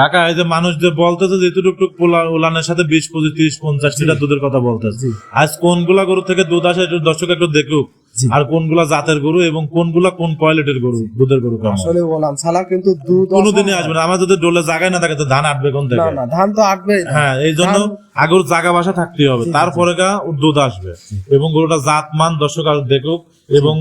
টাকা এই যে মানুষ যে বলতেছে যে উলানের সাথে বিশ পঁচিশ তিরিশ পঞ্চাশ লিটার দুধের কথা বলতেছে। আজ কোনগুলা গরু থেকে দুধ আসে একটু দর্শক একটু দেখুক। আর কোনগুলা জাতের গরু এবং কোনগুলা কোন কোয়ালিটির গরু দুধের গরু আসলে ওলান ছাড়া কিন্তু দুধ কোনোদিনই আসবে না। আমার যদি ডোলে জায়গায় না থাকে তো ধান আটবে কোন থেকে? না ধান তো আটবে হ্যাঁ এই জন্য আগের জায়গা বাসা থাকতে হবে। তারপরে গা দুধ আসবে। এবং গরুটা জাত মান দর্শক আর দেখুক এবং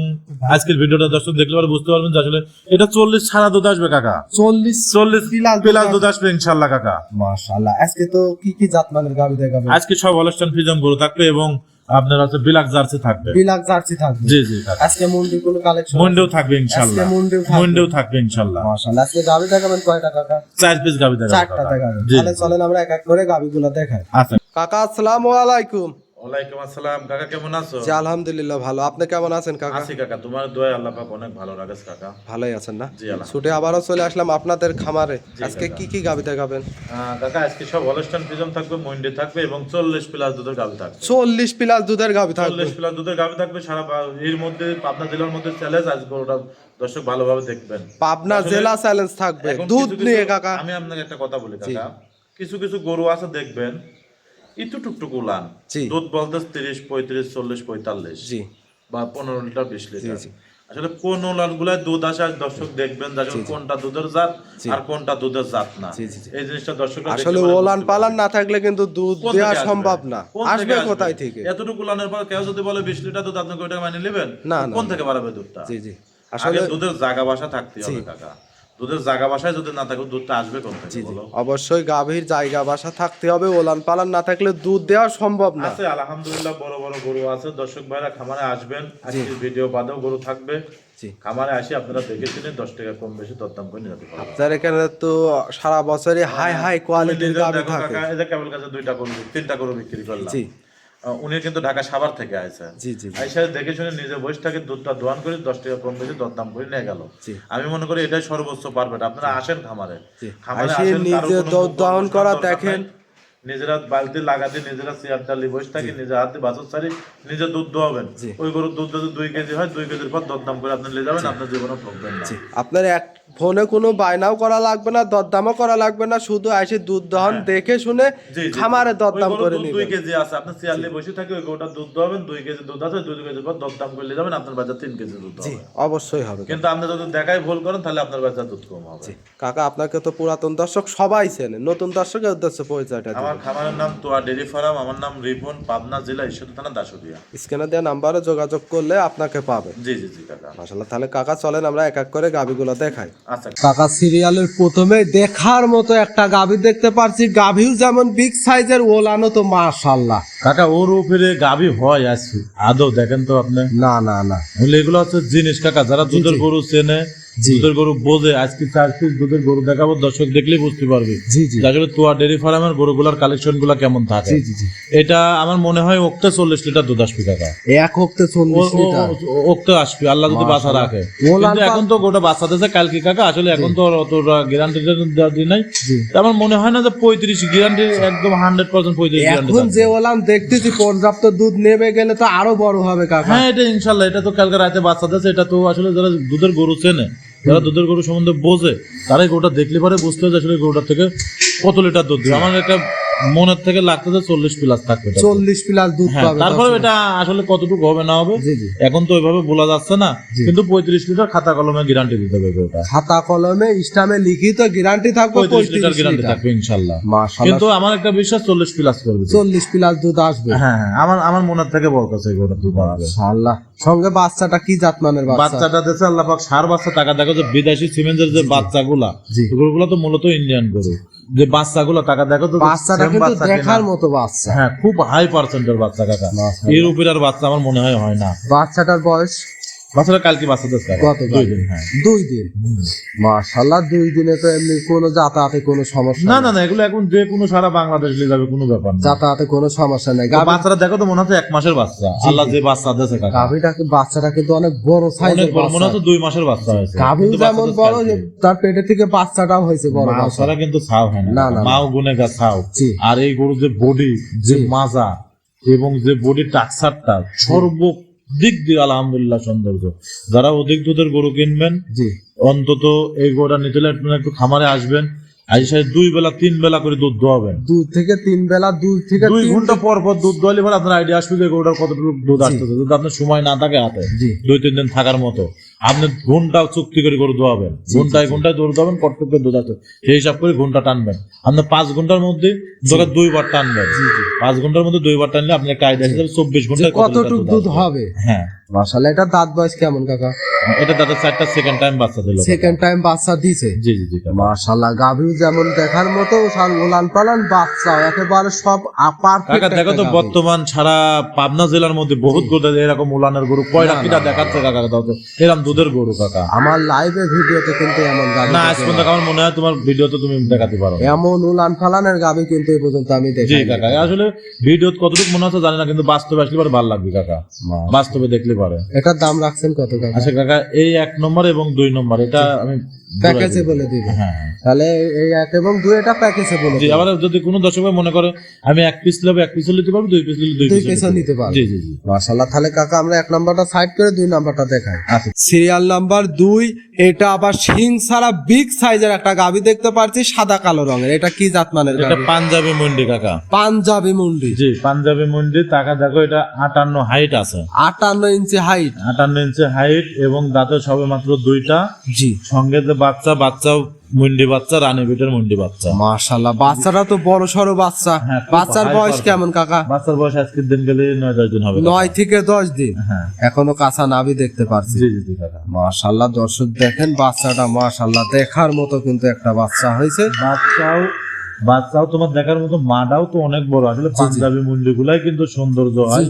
আজকের ভিডিওটা দর্শক দেখলে পরে বুঝতে পারবেন যে আসলে এটা চল্লিশ সারা দুধ আসবে কাকা। চল্লিশ চল্লিশ পিলাস আসবে। দুধ আসবে ইনশাল্লাহ কাকা। মাশাআল্লাহ আজকে তো কি কি জাতমানের গাবি দেখাবে? আজকে সব অনুষ্ঠান ফিজম গরু থাকবে এবং আপনার হচ্ছে বিলাক জার্সি থাকবে। বিলাক জার্সি থাকবে। জি জি আজকে মুন্ডি কোনো কালেকশন মন্ডেও থাকবে আজকে ইনশাল্লাহ থাকবে। মন্ডেও থাকবে ইনশাআল্লাহ মাশাআল্লাহ। আজকে গাবি দেখাবেন কয়টা কাকা? চার পিস গাবি দেখাবেন চারটা। দেখাবেন। তাহলে চলেন আমরা এক এক করে গাবিগুলো দেখাই। আচ্ছা। কাকা আসসালামু আলাইকুম। ওয়ালাইকুম আসসালাম। কাকা কেমন আছো? জি আলহামদুলিল্লাহ ভালো। আপনি কেমন আছেন কাকা? আছি কাকা। তোমার দোয়া আল্লাহ পাক অনেক ভালো রাখেস কাকা। ভালোই আছেন না? জি আল্লাহ ছুটে আবারও চলে আসলাম আপনাদের খামারে। আজকে কি কি গাবি দেখাবেন কাকা আজকে সব থাকবে মন্ডে থাকবে এবং চল্লিশ প্লাস দুধের গাবি থাকবে। চল্লিশ প্লাস দুধের গাবি থাকবে। চল্লিশ প্লাস দুধের গাবি থাকবে সারা এর মধ্যে পাবনা জেলার মধ্যে চ্যালেঞ্জ আজকে ওটা দর্শক ভালোভাবে দেখবেন। পাবনা জেলা চ্যালেঞ্জ থাকবে। দুধ নিয়ে কাকা। আমি আপনাকে একটা কথা বলি কাকা। কিছু কিছু গরু আছে দেখবেন। একটু টুকটুক উলান দুধ বলতে তিরিশ পঁয়ত্রিশ চল্লিশ পঁয়তাল্লিশ জি। বা পনেরো লিটার বিশ লিটার। আসলে কোন উলান গুলায় দুধ আসে দর্শক দেখবেন কোনটা দুধের জাত আর কোনটা দুধের জাত না। এই জিনিসটা দর্শক আসলে ওলান পালান না থাকলে কিন্তু দুধ দেওয়া সম্ভব না। আসবে? কোথায় থেকে? এতটুকু লানের পর কেউ যদি বলে বিশ লিটার দুধ আপনাকে ওইটা মানে নেবেন? কোন থেকে বাড়াবে দুধটা? জি জি। আসলে দুধের জায়গা বাসা থাকতে হবে কাকা। দুধের জায়গা বাসায় যদি না থাকে দুধটা আসবে অবশ্যই গাভীর জায়গা বাসা থাকতে হবে ওলান পালান না থাকলে দুধ দেওয়া সম্ভব না। আছে আলহামদুলিল্লাহ বড় বড় গরু আছে। দর্শক ভাইরা খামারে আসবেন আজকে ভিডিও বাদেও গরু থাকবে। খামারে আসি আপনারা দেখে শুনে দশ টাকা কম বেশি দরদাম করে নিতে পারবেন। আপনার এখানে তো সারা বছরই হাই হাই কোয়ালিটির গাভী থাকে। যে কেবল কাছে দুইটা গরু তিনটা গরু বিক্রি করলাম। জি। উনি কিন্তু ঢাকা সাভার থেকে আইছেন। জি জি। আইসা দেখে শুনে নিজে বসে থাকে দুধটা দোয়ান করে দশ টাকা কম বেশি দরদাম করে নিয়ে গেল। আমি মনে করি এটাই সর্বোচ্চ পারবেন আপনারা আসেন খামারে। খামারে আসেন, নিজে দহন করা দেখেন। নিজেরা বালতি লাগাতে নিজেরা চেয়ার ডালি বসে থাকি নিজে হাতে বাছর সারি নিজে দুধ দোয়াবেন ওই গরুর দুধ যদি দুই কেজি হয় দুই কেজির পর দরদাম করে আপনি নিয়ে যাবেন আপনার জীবনে না। আপনার এক ফোনে কোনো বায়নাও করা লাগবে না দরদামও করা লাগবে না শুধু এসে দুধ দহন দেখে শুনে হ্যাঁ। জি, জি, খামারে দরদাম করে দুধ দুই কেজি আছে আপনি চেয়ার নিয়ে বসে থাকি ওই গরুটা দুধ দোয়াবেন দুই কেজি দুধ আছে দুই কেজির পর দরদাম করে নিয়ে যাবেন আপনার বাজার তিন কেজি দুধ জি অবশ্যই হবে। কিন্তু আপনি যদি দেখাই ভুল করেন তাহলে আপনার বাজার দুধ কম হবে। কাকা আপনাকে তো পুরাতন দর্শক সবাই চেনে নতুন দর্শকের উদ্দেশ্যে পরিচয়টা আমার খামারের নাম তোয়া ডেরি ফার্ম আমার নাম রিপন পাবনা জেলা ঈশ্বর থানা দাসুরিয়া স্ক্যানে দেওয়া নাম্বারে যোগাযোগ করলে আপনাকে পাবে। জি জি জি কাকা। মাসাল্লাহ তাহলে কাকা চলেন আমরা এক এক করে গাভিগুলো দেখাই। আচ্ছা কাকা। সিরিয়ালের প্রথমে দেখার মতো একটা গাভি দেখতে পারছি। গাভিও যেমন বিগ সাইজের ওলানো তো মাশাল্লাহ কাকা ওর উপরে গাবি হয় আজকে। আদৌ দেখেন তো আপনি। না না না। এগুলো হচ্ছে জিনিস কাকা। যারা দুধের গরু চেনে। দুধের গরু বোঝে আজকে চার পিস দুধের গরু দেখাবো দর্শক দেখলেই বুঝতে পারবে। জি জি। আসলে তোয়া ডেরি ফার্মের গরুগুলার কালেকশনগুলা কেমন থাকে। জি জি এটা আমার মনে হয় ওক্তে চল্লিশ লিটার দুধ আসবে কাকা। এক হপ্তে চল্লিশ লিটার? ওক্তে আসবে আল্লাহ যদি বাসা রাখে। কিন্তু এখন তো গোটা দিয়েছে কালকে কাকা আসলে এখন তো গ্যারান্টি নাই। আমার মনে হয় না যে পঁয়ত্রিশ গ্যারান্টি একদম হান্ড্রেড পার্সেন্ট পঁয়ত্রিশ এখন যে ওলান দেখতেছি পর্যাপ্ত দুধ নেমে গেলে তো আরও বড় হবে কাকা। হ্যাঁ এটা ইনশাল্লাহ এটা তো কালকে রাতে বাচ্চা দিয়েছে এটা তো আসলে যারা দুধের গরু চেনে যারা দুধের গরু সম্বন্ধে বোঝে, তারাই গরুটা দেখলে পরে বুঝতে হয় যে আসলে গরুটার থেকে কত লিটার দুধ দিয়ে আমার একটা মনের থেকে লাগতেছে চল্লিশ প্লাস থাকবে চল্লিশ প্লাস দুধ হ্যাঁ, পাবে তারপরে এটা আসলে কতটুকু হবে না হবে এখন তো ওইভাবে বলা যাচ্ছে না কিন্তু পঁয়ত্রিশ লিটার খাতা কলমে গ্যারান্টি দিতে হবে খাতা কলমে স্টামে লিখিত গ্যারান্টি থাকবে পঁয়ত্রিশ লিটার গ্যারান্টি থাকবে ইনশাল্লাহ কিন্তু আমার একটা বিশ্বাস চল্লিশ প্লাস করবে। চল্লিশ প্লাস দুধ আসবে। হ্যাঁ হ্যাঁ আমার আমার মনের থেকে বলতেছে গরুটা দুধ আসবে। মাশাল্লাহ সঙ্গে বাচ্চাটা কি জাতমানের বাচ্চাটা দেশে আল্লাহ পাক সার বাচ্চা টাকা দেখো যে বিদেশি সিমেন্টের যে বাচ্চাগুলা জি। এগুলো তো মূলত ইন্ডিয়ান গরু। যে বাচ্চাগুলো টাকা দেখো তো বাচ্চাটা কিন্তু বাচ্চা দেখার মতো বাচ্চা। হ্যাঁ খুব হাই পার্সেন্টের বাচ্চা কাকা। মাশাআল্লাহ। এর উপরে আর বাচ্চা আমার মনে হয় হয় না। বাচ্চাটার বয়স বাচ্চাটা কালকে বাচ্চা দেশ কত দুই দিন হ্যাঁ। দুই দিন। মাশাল্লাহ দুই দিনে তো এমনি কোনো যাতায়াতে কোনো সমস্যা না না না এগুলো এখন যে কোনো সারা বাংলাদেশ নিয়ে যাবে কোনো ব্যাপার না। যাতায়াতে কোনো সমস্যা নেই। বাচ্চাটা দেখো তো মনে হচ্ছে এক মাসের বাচ্চা। আল্লাহ যে বাচ্চা দিয়েছে কাকা। গাভীটা বাচ্চাটা কিন্তু অনেক বড় সাইজের মনে হচ্ছে দুই মাসের বাচ্চা হয়েছে। যেমন বড় যে তার পেটে থেকে বাচ্চাটাও হয়েছে বড় মাও কিন্তু ছাও হয় না। মাও গুনে গা ছাও। আর এই গরুর যে বডি যে মাজা এবং যে বডি টাকসারটা দিয়ে আলহামদুলিল্লাহ সৌন্দর্য। যারা অধিক দুধের গরু কিনবেন জি। অন্তত এই গরুটা নিতে হলে আপনারা একটু খামারে আসবেন আজ সে দুই বেলা তিন বেলা করে দুধ দোয়াবেন। দুই থেকে তিন বেলা দুই থেকে দুই ঘণ্টা পর পর দুধ দোয়ালে পর আপনার আইডিয়া আসবে যে গরুটার কতটুকু দুধ আসতেছে। যদি আপনার সময় না থাকে হাতে দুই তিন দিন থাকার মতো। আপনি ঘণ্টা চুক্তি করে গরু দোয়াবেন ঘন্টায় ঘন্টায় দৌড় দেবেন কর্তব্য করে সেই হিসাব করে ঘণ্টা টানবেন। আপনি পাঁচ ঘণ্টার মধ্যে ধরে দুইবার টানবেন। পাঁচ ঘণ্টার মধ্যে দুইবার টানলে আপনি কায়দা হিসাবে চব্বিশ ঘণ্টা কতটুক দুধ হবে? হ্যাঁ। মাশাআল্লাহ এটা দাঁত বয়স কেমন কাকা? এটা তাদের চারটা সেকেন্ড টাইম বাচ্চা দিল সেকেন্ড টাইম বাচ্চা দিছে? জি জি জি মাশাআল্লাহ গাভীও যেমন দেখার মতো পালান বাচ্চা একেবারে সব পারফেক্ট কাকা দেখো তো বর্তমান সারা পাবনা জেলার মধ্যে বহুত গরু এরকম উলানের গরু কয়টা কিটা দেখাচ্ছে কাকা দাও তো এরকম দুধের গরু কাকা। আমার লাইভে ভিডিওতে কিন্তু এমন গাভী না আজ পর্যন্ত আমার মনে হয় তোমার ভিডিওতে তুমি দেখাতে পারো এমন উলান ফালানের গাভী কিন্তু এই পর্যন্ত আমি দেখি জি কাকা আসলে ভিডিও কতটুকু মনে হচ্ছে জানি না কিন্তু বাস্তবে আসলে ভালো লাগবে কাকা। বাস্তবে দেখলে পারে। এটার দাম রাখছেন কত টাকা আচ্ছা কাকা এই এক নম্বর এবং দুই নম্বর এটা আমি প্যাকেজে বলে দিবে। হ্যাঁ। তাহলে এই এক এবং দুই এটা প্যাকেজে বলে জি আবার যদি কোনো দর্শক মনে করে আমি এক পিস নেব এক পিস নিতে পারব দুই পিস নিলে দুই পিস নিতে পারবে। জি জি জি। মাশাআল্লাহ তাহলে কাকা আমরা এক নাম্বারটা সাইড করে দুই নাম্বারটা দেখাই। আচ্ছা। সিরিয়াল নাম্বার দুই এটা আবার শিং ছাড়া বিগ সাইজের একটা গাভী দেখতে পাচ্ছি সাদা কালো রঙের। এটা কি জাতমানের এটা পাঞ্জাবি মন্ডি কাকা। পাঞ্জাবি মুন্ডি। জি পাঞ্জাবি মন্ডি টাকা দেখো এটা আটান্ন হাইট আছে। আটান্ন ইঞ্চি হাইট আটান্ন ইঞ্চি হাইট এবং দাঁতে সবে মাত্র দুইটা। জি। সঙ্গে বাচ্চা বাচ্চাও মুন্ডি বাচ্চা রানী বিটের মুন্ডি বাচ্চা। মাশাল্লাহ বাচ্চাটা তো বড় সড়ো বাচ্চা। হ্যাঁ, বাচ্চার বয়স কেমন কাকা? বাচ্চার বয়স আজকের দিন গেলে নয় দশ দিন হবে নয় থেকে দশ দিন। হ্যাঁ। এখনও কাঁচা নাভি দেখতে পারছি। মাশাল্লাহ দর্শক দেখেন বাচ্চাটা মাশাল্লাহ দেখার মতো কিন্তু একটা বাচ্চা হয়েছে। বাচ্চাও বাচ্চাও তোমার দেখার মতো মাটাও তো অনেক বড়। আসলে পাঞ্জাবি মুন্ডি গুলাই কিন্তু সৌন্দর্য হয়।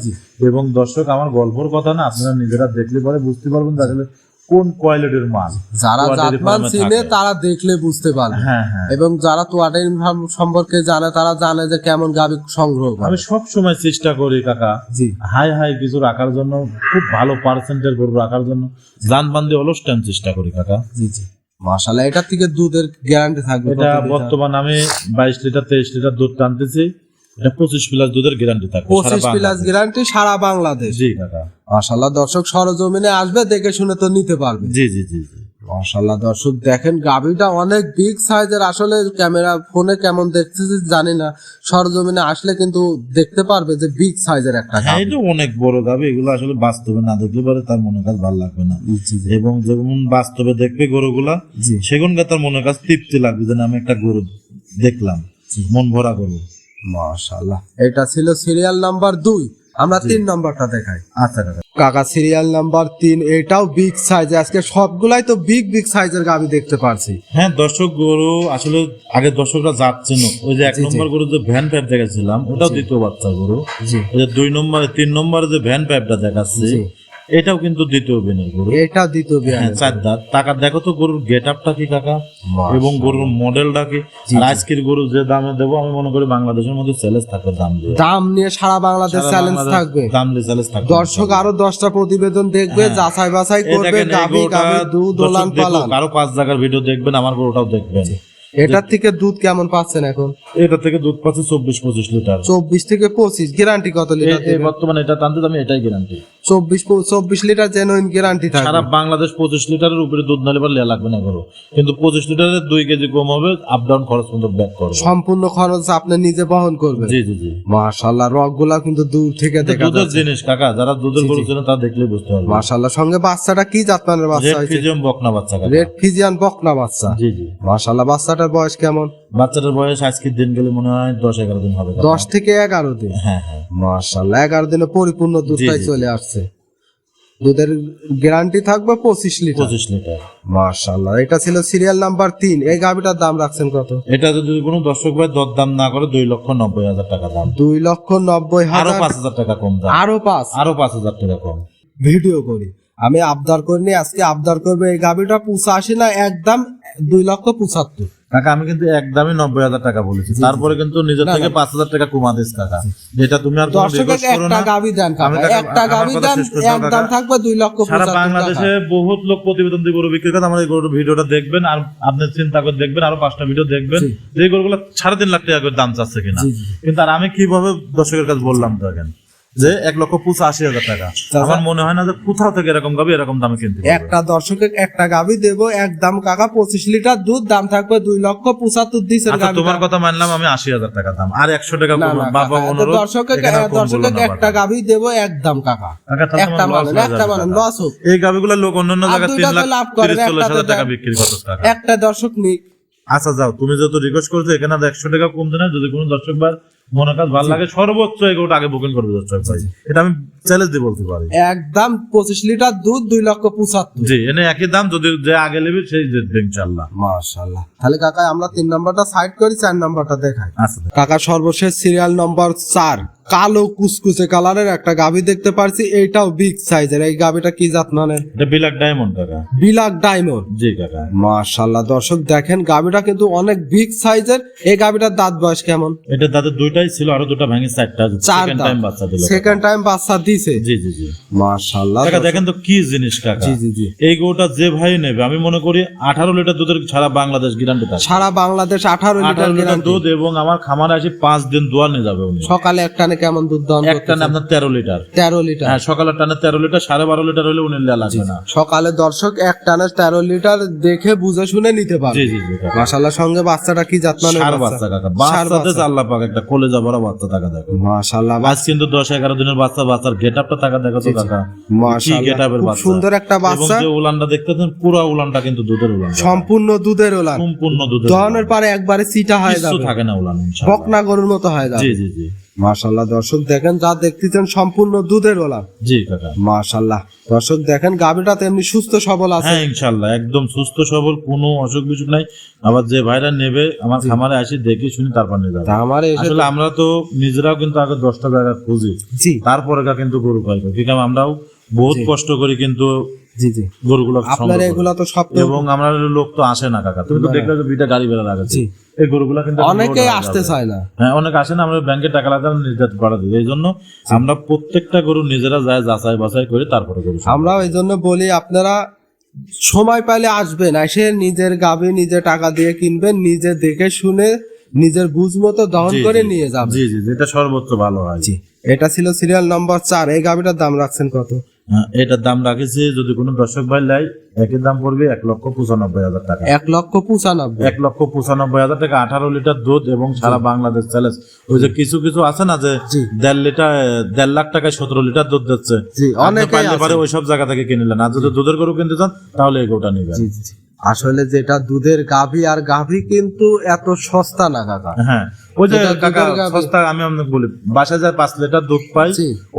এবং দর্শক আমার গল্পর কথা না আপনারা নিজেরা দেখলে পরে বুঝতে পারবেন আসলে কোন কোয়ালিটির মাল? যারা জাতমান চিনে তারা দেখলে বুঝতে পারবে। হ্যাঁ হ্যাঁ। এবং যারা তোয়াটারি ফার্ম সম্পর্কে জানে তারা জানে যে কেমন গাভী সংগ্রহ করে। আমি সব সময় চেষ্টা করি কাকা। জি। হাই হাই কিছু রাখার জন্য খুব ভালো পার্সেন্টের গরু রাখার জন্য। জান বান্ধে অলস টাইম চেষ্টা করি কাকা। জি জি। মাশাল্লাহ এটার থেকে দুধের গ্যারান্টি থাকবে এটা বর্তমান আমি বাইশ লিটার তেইশ লিটার দুধ টানতেছি। এটা পঁচিশ প্লাস দুধের গ্যারান্টি থাকবে পঁচিশ প্লাস গ্যারান্টি সারা বাংলাদেশ। জি মাশাল্লাহ দর্শক সরজমিনে আসবে দেখে শুনে তো নিতে পারবে। জি জি জি জি। মাশাল্লাহ দর্শক দেখেন গাভীটা অনেক বিগ সাইজের আসলে ক্যামেরা ফোনে কেমন দেখতেছি জানি না। সরজমিনে আসলে কিন্তু দেখতে পারবে যে বিগ সাইজের একটা হ্যাঁ গাভী। এটা অনেক বড় গাবে এগুলো আসলে বাস্তবে না দেখলে পরে তার মনে কাজ ভালো লাগবে না। এবং যেমন বাস্তবে দেখবে গরুগুলা জি। সেগুন তার মনে কাজ তৃপ্তি লাগবে যেন আমি একটা গরু দেখলাম মন ভরা গরু। মাশাল্লাহ এটা ছিল সিরিয়াল নাম্বার দুই। আমরা তিন নাম্বারটা দেখাই। আচ্ছা কাকা কাকা সিরিয়াল নাম্বার তিন এটাও বিগ সাইজ আজকে সবগুলাই তো বিগ বিগ সাইজের গাভী দেখতে পারছি। হ্যাঁ দর্শক গরু আসলে আগে দর্শকরা যাচ্ছেন ওই যে এক। নম্বর গরু যে ভ্যান পাইপ দেখাচ্ছিলাম ওটাও দ্বিতীয় বাচ্চা গরু। জি। ওই যে দুই নম্বরে তিন নম্বরে যে ভ্যান পাইপটা দেখাচ্ছি। এটাও কিন্তু দ্বিতীয় বেনের গরু। এটা দ্বিতীয় হ্যাঁ বিয়ানের চার দাঁত। টাকা দেখো তো গরুর গেট আপটা কি কাকা? এবং গরুর মডেলটা কি? আজকের গরু যে দামে দেবো আমি মনে করি বাংলাদেশের মধ্যে চ্যালেঞ্জ থাকবে দাম দিয়ে। দাম নিয়ে সারা বাংলাদেশ চ্যালেঞ্জ থাকবে। দাম দিয়ে চ্যালেঞ্জ থাকবে। দর্শক আরও দশটা প্রতিবেদন দেখবে হ্যাঁ। যাচাই বাছাই করবে গাভী গরুটা দুধ দেখুক, পালান আরও পাঁচ জায়গার ভিডিও দেখবেন আমার গরুটাও দেখবেন। এটার থেকে দুধ কেমন পাচ্ছেন এখন? এটা থেকে দুধ পাচ্ছে চব্বিশ পঁচিশ লিটার। চব্বিশ থেকে পঁচিশ। গ্যারান্টি কত লিটার বর্তমানে এটা টানতে আমি এটাই গ্যারান্টি চব্বিশ চব্বিশ লিটার জেনুইন গ্যারান্টি সারা বাংলাদেশ পঁচিশ লিটারের উপরে দুধ নালে বা লাগবে না গরু কিন্তু পঁচিশ লিটারের দুই কেজি কম হবে আপ ডাউন খরচ কিন্তু ব্যাক করবে। সম্পূর্ণ খরচ আপনি নিজে বহন করবেন। জি জি জি। মাশাল্লাহ রকগুলা কিন্তু দূর থেকে দেখা দুধের জিনিস কাকা যারা দুধের গরু চেনে তারা দেখলেই বুঝতে পারবে মাশাল্লাহ সঙ্গে বাচ্চাটা কি জাতমানের বাচ্চা রেড ফিজিয়াম বকনা বাচ্চা কাকা। রেড ফিজিয়ান বকনা বাচ্চা। জি জি। মাশাল্লাহ বাচ্চাটার বয়স কেমন? বাচ্চাটার বয়স আজকের দিন গেলে মনে হয় দশ এগারো দিন হবে দশ থেকে এগারো দিন। হ্যাঁ হ্যাঁ। মাশাল্লাহ এগারো দিনে পরিপূর্ণ দুধটাই। চলে আসছে। দুধের গ্যারান্টি থাকবে পঁচিশ লিটার। পঁচিশ লিটার। মাশাল্লাহ এটা ছিল সিরিয়াল নাম্বার তিন। এই গাভিটার দাম রাখছেন কত? এটা যদি কোনো দর্শক ভাই দর দাম না করে দুই লক্ষ নব্বই হাজার টাকা দাম। দুই লক্ষ নব্বই আরও হাজার পাঁচ হাজার টাকা কম দাম। আরও পাঁচ। আরও পাঁচ হাজার টাকা কম। ভিডিও করি। আমি আবদার করিনি আজকে আবদার করবে এই গাভিটা পঁচাশি না একদম দুই লক্ষ পঁচাত্তর। কাকা আমি কিন্তু একদমই নব্বই হাজার টাকা বলেছি। তারপরে কিন্তু নিজের থেকে পাঁচ হাজার টাকা কমা দিস কাকা। যেটা তুমি আর দর্শকের একটা। দেন একটা দেন একদম থাকবে দুই লক্ষ সারা বাংলাদেশে। বহুত লোক প্রতিবেদন দিয়ে গরু বিক্রি করে আমার এই গরুর ভিডিওটা দেখবেন আর আপনি চিন্তা করে দেখবেন আরও পাঁচটা ভিডিও দেখবেন। যে গরুগুলো সাড়ে তিন লাখ টাকা করে দাম চাচ্ছে কিনা। কিন্তু আর আমি কীভাবে দর্শকের কাছে বললাম তো এখন যে এক লক্ষ পঁচাশি হাজার টাকা। আমার মনে হয় না যে কোথাও থেকে এরকম গাবি এরকম দামে কিনতে একটা দর্শকে একটা গাভি দেবো একদম কাকা পঁচিশ লিটার দুধ দাম থাকবে দুই লক্ষ পঁচাত্তর দিচ্ছেন আচ্ছা তোমার কথা মানলাম আমি আশি হাজার টাকা দাম। আর একশো টাকা বাবা অনুরোধ দর্শকে দর্শকে একটা। গাভি দেবো একদম কাকা। কাকা, একটা মানেন একটা মানেন লস হোক। এই গাবিগুলো লোক অন্যান্য জায়গায় তিন লাখ লাভ করে, তিরিশ চল্লিশ হাজার টাকা বিক্রি করতে একটা দর্শক নিক। আচ্ছা যাও তুমি যত রিকোয়েস্ট করছ এখানে একশো টাকা কমতে না যদি কোনো দর্শক বার মনে কাজ ভালো লাগে সর্বোচ্চ এগুলো আগে বুকিং করবে দর্শক ভাই। এটা আমি চ্যালেঞ্জ দিয়ে বলতে পারি। একদম পঁচিশ লিটার দুধ দুই লক্ষ পঁচাত্তর। জি এনে একই দাম যদি যে আগে নেবে সেই জিতবে ইনশাল্লাহ মাশাল্লাহ তাহলে কাকা আমরা তিন নম্বরটা সাইড করি চার নম্বরটা দেখাই। আচ্ছা কাকা সর্বশেষ সিরিয়াল নম্বর চার কালো কুচকুচে কালারের একটা গাভি দেখতে পারছি এইটাও বিগ সাইজের এই গাভিটা কি জাত মানের এটা বিলাক ডায়মন্ড কাকা। বিলাক ডায়মন্ড জি কাকা। মাশাল্লাহ দর্শক দেখেন গাভিটা কিন্তু অনেক বিগ সাইজের এই গাভিটার দাঁত বয়স কেমন? এটা তাদের দুইটাই ছিল আরও দুটো ভেঙে চারটা। সেকেন্ড টাইম বাচ্চা দিল সেকেন্ড টাইম বাচ্চা দিছে। জি জি জি। মাশাল্লাহ কাকা দেখেন তো কি জিনিস কাকা। জি জি জি। এই গরুটা যে ভাই নেবে আমি মনে করি আঠারো লিটার দুধের সারা বাংলাদেশ গ্যারান্টি থাকে সারা বাংলাদেশ আঠারো লিটার আঠারো লিটার দুধ এবং আমার খামারে আসি পাঁচ দিন দোয়া নিয়ে যাবে উনি। সকালে এক টানে কেমন দুধ দাম আপনার তেরো লিটার। তেরো লিটার। হ্যাঁ সকালের টানে তেরো লিটার সাড়ে বারো লিটার হলে উনি লাগবে না। সকালে দর্শক এক টানে তেরো লিটার দেখে বুঝে শুনে নিতে পারবে। জি জি জি কাকা। মাশাল্লাহ সঙ্গে বাচ্চাটা কি জাত মানের ষাঁড় বাচ্চা? কাকা। বাচ্চাতে আল্লাহ পাক একটা কলেজা ভরা বাচ্চা টাকা দেখো। মাশাল্লাহ আজ কিন্তু দশ এগারো দিনের বাচ্চা বাচ্চার গেট আপটা টাকা দেখো তো কাকা। গেট আপের বাচ্চা? সুন্দর একটা এবং বাচ্চা। যে উলানটা দেখতেছেন পুরো উলানটা কিন্তু দুধের উলান। সম্পূর্ণ দুধের উলান। সম্পূর্ণ দুধের দহনের পারে একবারে সিটা হয়ে কিছু যাবে। থাকে না উলান। বকনা গরুর মতো হয়ে যাবে। জি জি জি। মাশাল্লাহ দর্শক দেখেন যা দেখতেছেন সম্পূর্ণ দুধের ওলান জি কাকা। মাশাল্লাহ দর্শক দেখেন গাভিটা তেমনি সুস্থ সবল আছে। হ্যাঁ ইনশাল্লাহ একদম সুস্থ সবল কোনো অসুখ বিসুখ নাই। আবার যে ভাইরা নেবে আমার খামারে আসি দেখে শুনি তারপর নিয়ে যাবে। আমার আসলে আমরা তো নিজেরাও কিন্তু আগে দশটা জায়গা খুঁজি। জি। তারপরে কিন্তু গরু পাই আছে আমরাও বহুত কষ্ট করি কিন্তু জি জি। গরুগুলো আপনার। এগুলা তো সব এবং আমরা লোক তো আসে না কাকা। তুমি তো দেখলে দুইটা গাড়ি বেড়া জি। এই গরুগুলা কিন্তু এ আসতে চায় না। হ্যাঁ অনেক আসে না আমরা ব্যাংকে টাকা নির্যাত দিই। এই জন্য আমরা প্রত্যেকটা গরু নিজেরা যায় যাচাই বাছাই করে তারপরে গরু আমরাও এই জন্য বলি আপনারা সময় পাইলে আসবেন এসে নিজের গাভি নিজে টাকা দিয়ে কিনবেন নিজে দেখে শুনে নিজের বুঝ মতো দহন করে নিয়ে যাবেন। জি জি যেটা সর্বোচ্চ ভালো হয়। জি এটা ছিল সিরিয়াল নম্বর চার এই গাভিটার দাম রাখছেন কত? এটার দাম রাখেছে যদি কোনো দর্শক ভাই লাই একের দাম পড়বে এক লক্ষ পঁচানব্বই হাজার টাকা। এক লক্ষ পঁচানব্বই। এক লক্ষ পঁচানব্বই হাজার টাকা আঠারো লিটার দুধ এবং সারা বাংলাদেশ চ্যালেঞ্জ ওই যে কিছু কিছু আছে না যে দেড় লিটার দেড় লাখ টাকায় সতেরো লিটার দুধ দিচ্ছে। অনেক পারে ওই সব জায়গা থেকে কিনে নেন আর যদি দুধের গরু কিনতে চান তাহলে এই গোটা নিবেন। জি। আসলে যেটা দুধের গাভী আর গাভী কিন্তু এত সস্তা না কাকা। হ্যাঁ ওই যে কাকা সস্তা আমি আপনাকে বলি বাসায় যায় পাঁচ লিটার দুধ পাই।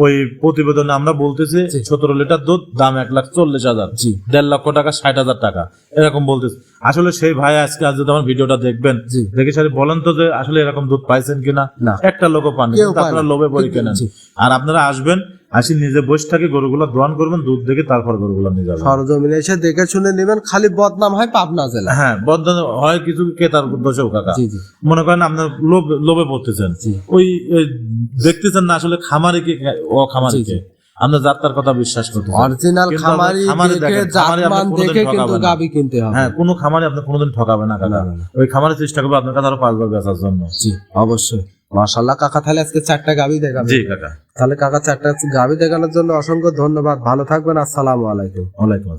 ওই প্রতিবেদনে আমরা বলতেছি সতেরো লিটার দুধ দাম এক লাখ চল্লিশ হাজার। দেড় লক্ষ টাকা ষাট হাজার টাকা। এরকম বলতেছে। আসলে সেই ভাই আজকে আজ যদি আমার ভিডিওটা দেখবেন। দেখে সারি বলেন তো যে আসলে এরকম দুধ পাইছেন কিনা। একটা লোকও পান আপনারা। লোভে পড়ে কেনেন আর আপনারা আসবেন আসি নিজে বসে থাকি গরুগুলো দোয়ান করবেন দুধ দেখে তারপর গরুগুলো নিয়ে যাবেন। সরজমিনে এসে দেখে শুনে নেবেন খালি বদনাম হয় পাবনা জেলা। হ্যাঁ বদনাম হয় কিছু ক্রেতার দোষেও কাকা। জি জি। মনে করেন আপনার লোভ লোভে পড়তেছেন। ওই দেখতেছেন না আসলে খামারে কি ও খামারে কে? আপনার যাত্রার কথা বিশ্বাস করতে অরিজিনাল খামারি খামারে দেখে জাতমান দেখে কিন্তু গাবি কিনতে হবে। হ্যাঁ কোনো খামারে আপনি কোনোদিন ঠকাবে না কাকা। ওই খামারে চেষ্টা করবে আপনার কাছে আরও পাঁচবার বেচার জন্য। জি অবশ্যই। মাশাল্লাহ কাকা তাহলে আজকে চারটা গাবি দেখাবে। জি কাকা। তাহলে কাকা চারটা গাবি দেখানোর জন্য অসংখ্য ধন্যবাদ। ভালো থাকবেন আসসালামু আলাইকুম। ওয়ালাইকুম আসসালাম।